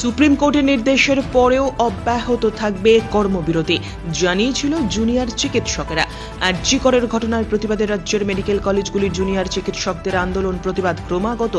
Supreme কোর্টের নির্দেশের পরেও অব্যাহত থাকবে কর্মবিরতি, জানিয়েছিল জুনিয়র চিকিৎসকেরা। আর জিকরের ঘটনার প্রতিবাদে রাজ্যের মেডিকেল কলেজগুলির জুনিয়র চিকিৎসকদের আন্দোলন প্রতিবাদ ক্রমাগত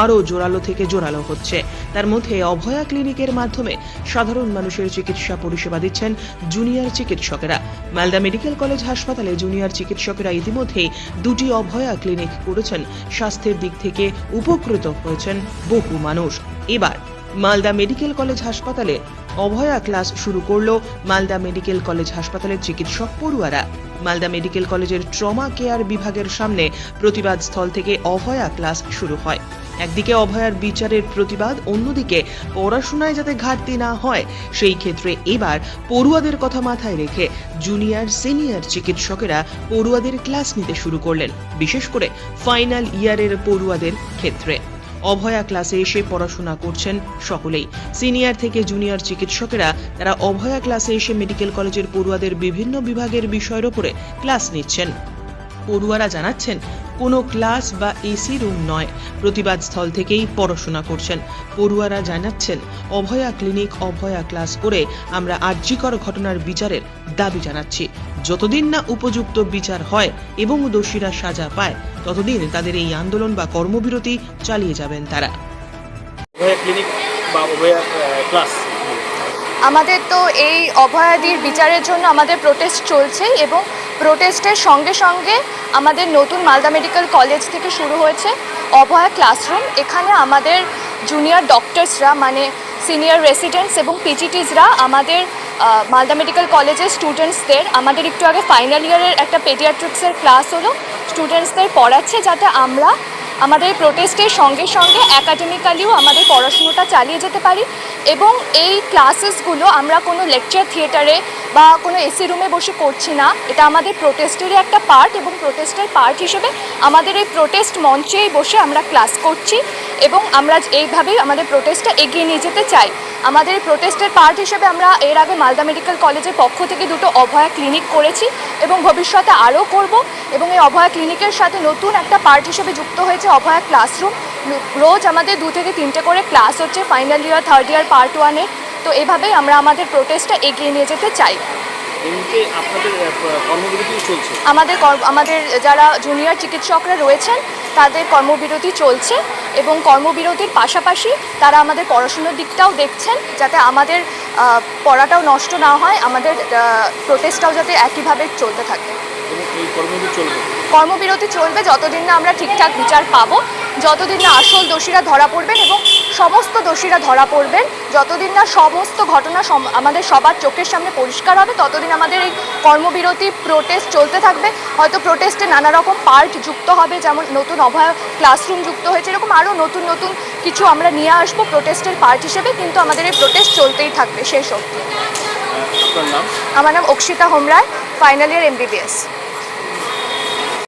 আরও জোরালো থেকে জোরালো হচ্ছে। তার মধ্যে অভয়া ক্লিনিকের মাধ্যমে সাধারণ মানুষের চিকিৎসা পরিষেবা দিচ্ছেন জুনিয়র চিকিৎসকেরা। মালদা মেডিকেল কলেজ হাসপাতালে জুনিয়র চিকিৎসকেরা ইতিমধ্যেই দুটি অভয়া ক্লিনিক করেছেন। স্বাস্থ্যের দিক থেকে উপকৃত হয়েছেন বহু মানুষ। এবার মালদা মেডিকেল কলেজ হাসপাতালে অভয়া ক্লাস শুরু করল মালদা মেডিকেল কলেজ হাসপাতালের চিকিৎসক পড়ুয়ারা। মালদা মেডিকেল কলেজের ট্রমা কেয়ার বিভাগের সামনে প্রতিবাদ স্থল থেকে অভয়া ক্লাস শুরু হয়। একদিকে অভয়ার বিচারের প্রতিবাদ, অন্যদিকে পড়াশোনায় যাতে ঘাটতি না হয়, সেই ক্ষেত্রে এবার পড়ুয়াদের কথা মাথায় রেখে জুনিয়র, সিনিয়র চিকিৎসকেরা পড়ুয়াদের ক্লাস নিতে শুরু করলেন, বিশেষ করে ফাইনাল ইয়ারের পড়ুয়াদের ক্ষেত্রে। অভয়া ক্লাসে এসে পড়াশোনা করছেন সকলেই। সিনিয়র থেকে জুনিয়র চিকিৎসকেরা, তারা অভয়া ক্লাসে এসে মেডিকেল কলেজের পড়ুয়াদের বিভিন্ন বিভাগের বিষয়ের ওপরে ক্লাস নিচ্ছেন। পড়ুয়ারা জানাচ্ছেন কোনো ক্লাস বা এসি রুম নয়। প্রতিবাদ স্থল থেকেই পড়াশোনা করছেন। পড়ুয়ারা জানাচ্ছেন, অভয়া ক্লিনিক, অভয়া ক্লাস করে আমরা আর্যিকর ঘটনার বিচারের দাবি জানাচ্ছি। যতদিন না উপযুক্ত বিচার হয় এবং দোষীরা সাজা পায়, ততদিন তাদের এই আন্দোলন বা কর্মবিরতি চালিয়ে যাবেন তারা। ক্লিনিক বা ক্লাস। আমাদের তো এই অভয়াদির বিচারের জন্য আমাদের প্রোটেস্ট চলছে এবং প্রোটেস্টের সঙ্গে সঙ্গে আমাদের নতুন মালদা মেডিকেল কলেজ থেকে শুরু হয়েছে অভয়া ক্লাসরুম এখানে আমাদের জুনিয়র ডক্টরসরা মানে সিনিয়র রেসিডেন্টস এবং পিজিটিসরা আমাদের মালদা মেডিকেল কলেজের স্টুডেন্টসদের আমাদের একটু আগে ফাইনাল ইয়ারের একটা পেডিয়াট্রিক্সের ক্লাস হলো। স্টুডেন্টসদের পড়াচ্ছে যাতে আমরা আমাদের প্রোটেস্টের সঙ্গে সঙ্গে একাডেমিক্যালিও আমাদের পড়াশুনোটা চালিয়ে যেতে পারি এবং এই ক্লাসেসগুলো আমরা কোনো লেকচার থিয়েটারে বা কোনো এসি রুমে বসে করছি না। এটা আমাদের প্রোটেস্টেরই একটা পার্ট এবং প্রোটেস্টের পার্ট হিসেবে আমাদের এই প্রোটেস্ট মঞ্চেই বসে আমরা ক্লাস করছি। এবং আমরা এইভাবেই আমাদের প্রোটেস্টটা এগিয়ে নিয়ে যেতে চাই। আমাদের প্রোটেস্টের পার্ট হিসেবে আমরা এর আগে মালদা মেডিকেল কলেজের পক্ষ থেকে দুটো অভয়া ক্লিনিক করেছি এবং ভবিষ্যতে আরও করব এবং এই অভয়া ক্লিনিকের সাথে নতুন একটা পার্ট হিসেবে যুক্ত হয়েছে অভয়া ক্লাসরুম রোজ আমাদের দু থেকে তিনটে করে ক্লাস হচ্ছে final year third year part ওয়ানে তো এভাবেই আমরা আমাদের প্রোটেস্টটা এগিয়ে নিয়ে যেতে চাই। আমাদের আমাদের যারা জুনিয়র চিকিৎসকরা রয়েছেন তাদের কর্মবিরতি চলছে এবং কর্মবিরতির পাশাপাশি তারা আমাদের পড়াশুনোর দিকটাও দেখছেন যাতে আমাদের পড়াটাও নষ্ট না হয়, আমাদের প্রোটেস্টটাও যাতে একইভাবে চলতে থাকে। কর্মবিরতি চলবে? যতদিন না আমরা ঠিকঠাক বিচার পাবো যতদিন না আসল দোষীরা ধরা পড়বেন এবং সমস্ত দোষীরা ধরা পড়বেন যতদিন না সমস্ত ঘটনা আমাদের সবার চোখের সামনে পরিষ্কার হবে ততদিন আমাদের এই কর্মবিরতি প্রোটেস্ট চলতে থাকবে। হয়তো প্রোটেস্টে নানা রকম পার্ট যুক্ত হবে যেমন নতুন অভয় ক্লাসরুম যুক্ত হয়েছে এরকম আরও নতুন নতুন কিছু আমরা নিয়ে আসব প্রোটেস্টের পার্ট হিসেবে কিন্তু আমাদের এই প্রোটেস্ট চলতেই থাকবে শেষ অবধি। আমার নাম Akshita Homroy final year MBBS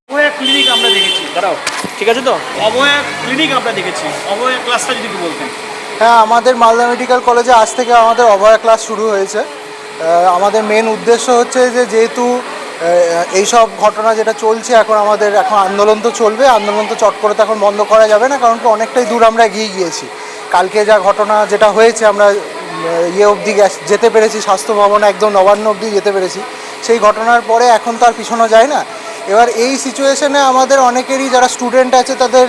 Abhaya clinic আমরা দেখেছি। দাঁড়াও ঠিক আছে তো? অভয়া ক্লিনিক আমরা দেখেছি। অভয়া ক্লাসটা যদি একটু বলতেন। হ্যাঁ আমাদের মালদা মেডিকেল কলেজে আজ থেকে আমাদের অভয়া ক্লাস শুরু হয়েছে। আমাদের মেন উদ্দেশ্য হচ্ছে যে যেহেতু এইসব ঘটনা যেটা চলছে এখন আমাদের এখন আন্দোলন তো চলবে আন্দোলন তো চট করে তো এখন বন্ধ করা যাবে না কারণ কি অনেকটাই দূর আমরা এগিয়ে গিয়েছি। কালকে যা ঘটনা যেটা হয়েছে আমরা ইয়ে অবধি গ্যাস- যেতে পেরেছি স্বাস্থ্য ভবনে একদম নবান্ন অবধি যেতে পেরেছি। সেই ঘটনার পরে এখন তো আর পিছনো যায় না। এবার এই সিচুয়েশনে আমাদের অনেকেরই যারা স্টুডেন্ট আছে, তাদের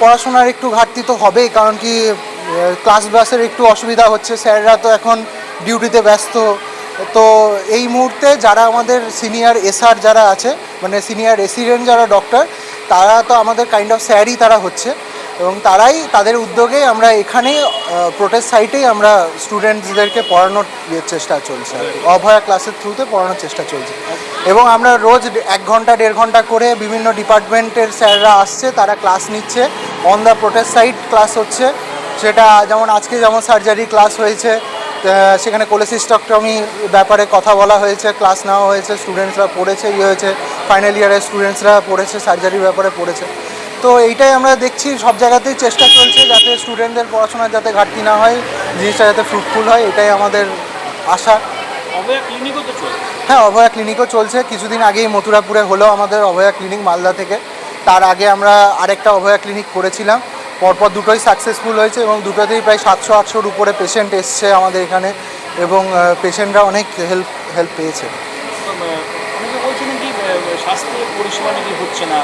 পড়াশোনার একটু ঘাটতি তো হবেই। কারণ কি ক্লাস বাসের একটু অসুবিধা হচ্ছে। স্যাররা তো এখন ডিউটিতে ব্যস্ত। তো এই মুহূর্তে যারা আমাদের সিনিয়র এসআর যারা আছে মানে সিনিয়র রেসিডেন্ট যারা ডক্টর তারা তো আমাদের কাইন্ড অফ স্যারই তারা হচ্ছে। এবং তারাই তাদের উদ্যোগে আমরা এখানেই প্রোটেস্ট সাইটেই আমরা স্টুডেন্টসদেরকে পড়ানোর চেষ্টা চলছে অভয়া ক্লাসের থ্রুতে পড়ানোর চেষ্টা চলছে। এবং আমরা রোজ এক ঘণ্টা, দেড় ঘণ্টা করে বিভিন্ন ডিপার্টমেন্টের স্যাররা আসছে, তারা ক্লাস নিচ্ছে। On the protest site class হচ্ছে। সেটা যেমন আজকে যেমন সার্জারি ক্লাস হয়েছে সেখানে কোলেসিস্টকটমি ব্যাপারে কথা বলা হয়েছে ক্লাস নেওয়া হয়েছে স্টুডেন্টসরা পড়েছে ইয়ে হয়েছে। ফাইনাল ইয়ারের স্টুডেন্টসরা পড়েছে সার্জারির ব্যাপারে পড়েছে। তো এইটাই আমরা দেখছি সব জায়গাতেই চেষ্টা চলছে যাতে স্টুডেন্টদের পড়াশোনার যাতে ঘাটতি না হয় জিনিসটা যাতে ফ্রুটফুল হয় এটাই আমাদের আশা। অভয়া ক্লিনিকও তো চলছে। হ্যাঁ অভয়া ক্লিনিকও চলছে। কিছুদিন আগেই মথুরাপুরে হলো আমাদের অভয়া ক্লিনিক মালদা থেকে। তার আগে আমরা আরেকটা অভয়া ক্লিনিক করেছিলাম। পরপর দুটোই সাকসেসফুল হয়েছে এবং দুটোতেই প্রায় সাতশো আটশোর উপরে পেশেন্ট এসছে আমাদের এখানে এবং পেশেন্টরা অনেক হেল্প হেল্প পেয়েছে। অনেকে বলছেন কি স্বাস্থ্য পরিষেবা নাকি হচ্ছে না?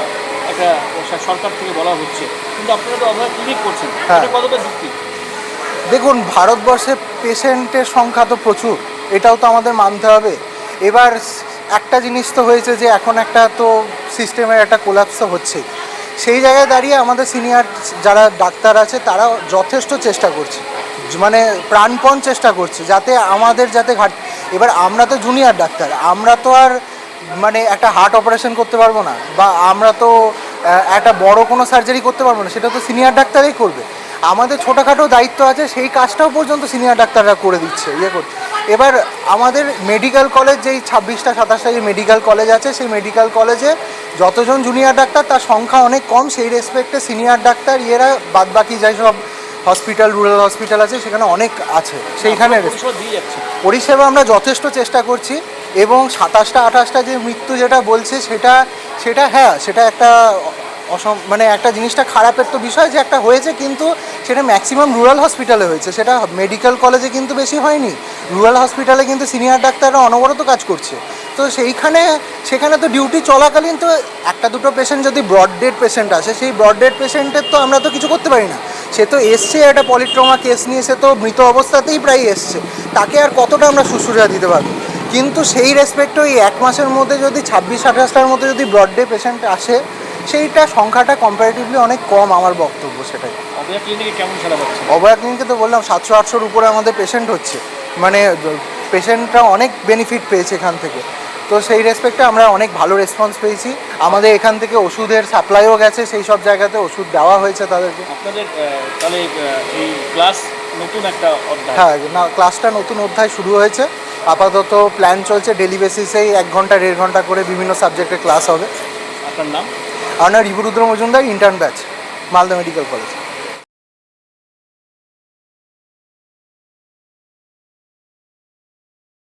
একটা সরকার থেকে বলা হচ্ছে। কিন্তু আপনারা তো ক্লিনিক করছেন। হ্যাঁ। এটা কতটা যুক্তি? দেখুন ভারতবর্ষে পেশেন্টের সংখ্যা তো প্রচুর। এটাও তো আমাদের মানতে হবে। এবার একটা জিনিস তো হয়েছে যে এখন একটা তো সিস্টেমের একটা কোলাপস তো হচ্ছে সেই জায়গায় দাঁড়িয়ে আমাদের সিনিয়র যারা ডাক্তার আছে তারা যথেষ্ট চেষ্টা করছে। মানে প্রাণপণ চেষ্টা করছে যাতে আমাদের যাতে ঘাট এবার আমরা তো জুনিয়র ডাক্তার। আমরা তো আর মানে একটা হার্ট অপারেশন করতে পারব না, বা আমরা তো একটা বড় কোনো সার্জারি করতে পারব না, সেটা তো সিনিয়র ডাক্তারই করবে। আমাদের ছোটোখাটো দায়িত্ব আছে, সেই কাজটাও পর্যন্ত সিনিয়র ডাক্তাররা করে দিচ্ছে ইয়ে করছে। এবার আমাদের মেডিকেল কলেজ যেই ছাব্বিশটা, সাতাশটা যে মেডিকেল কলেজ আছে, সেই মেডিকেল কলেজে যতজন জুনিয়র ডাক্তার, তার সংখ্যা অনেক কম, সেই রেসপেক্টে সিনিয়র ডাক্তার, ইয়েরা বাদ বাকি যাই সব হসপিটাল রুরাল হসপিটাল আছে সেখানে অনেক আছে। সেইখানে পরিষেবা আমরা যথেষ্ট চেষ্টা করছি এবং সাতাশটা আঠাশটা যে মৃত্যু যেটা বলছে সেটা সেটা হ্যাঁ সেটা একটা অসম মানে একটা জিনিসটা খারাপের তো বিষয় যে একটা হয়েছে কিন্তু সেটা ম্যাক্সিমাম রুরাল হসপিটালে হয়েছে। সেটা মেডিকেল কলেজে কিন্তু বেশি হয়নি। রুরাল হসপিটালে কিন্তু সিনিয়র ডাক্তাররা অনবরত কাজ করছে। তো সেইখানে সেখানে তো ডিউটি চলাকালীন তো একটা দুটো পেশেন্ট যদি ব্রড ডেড পেশেন্ট আসে সেই ব্রড ডেড পেশেন্টের তো আমরা তো কিছু করতে পারি না। সে তো এসছে একটা পলিট্রমা কেস নিয়ে সে তো মৃত অবস্থাতেই প্রায় এসছে। তাকে আর কতটা আমরা শুশ্রূষা দিতে পারব? কিন্তু সেই রেসপেক্টে ওই এক মাসের মধ্যে যদি ছাব্বিশ আঠাশটার মধ্যে যদি ব্রড ডে পেশেন্ট আসে সেইটা সংখ্যাটা কম্পারেটিভলি অনেক কম আমার বক্তব্য সেটাই। অভয়া ক্লিনিকে তো বললাম সাতশো আটশোর উপরে আমাদের পেশেন্ট হচ্ছে। মানে পেশেন্টরা অনেক বেনিফিট পেয়েছে এখান থেকে। তো সেই রেসপেক্টে আমরা অনেক ভালো রেসপন্স পেয়েছি। আমাদের এখান থেকে ওষুধের সাপ্লাইও গেছে সেই সব জায়গাতে ওষুধ দেওয়া হয়েছে তাদেরকে। আপনাদের তাহলে এই ক্লাস নতুন একটা অধ্যায়। হ্যাঁ না ক্লাসটা নতুন অধ্যায় শুরু হয়েছে। আপাতত প্ল্যান চলছে ডেলি বেসিসেই এক ঘণ্টা দেড় ঘণ্টা করে বিভিন্ন সাবজেক্টের ক্লাস হবে। আপনার নাম? আপনার Riburudra Majumdar intern batch Malda medical college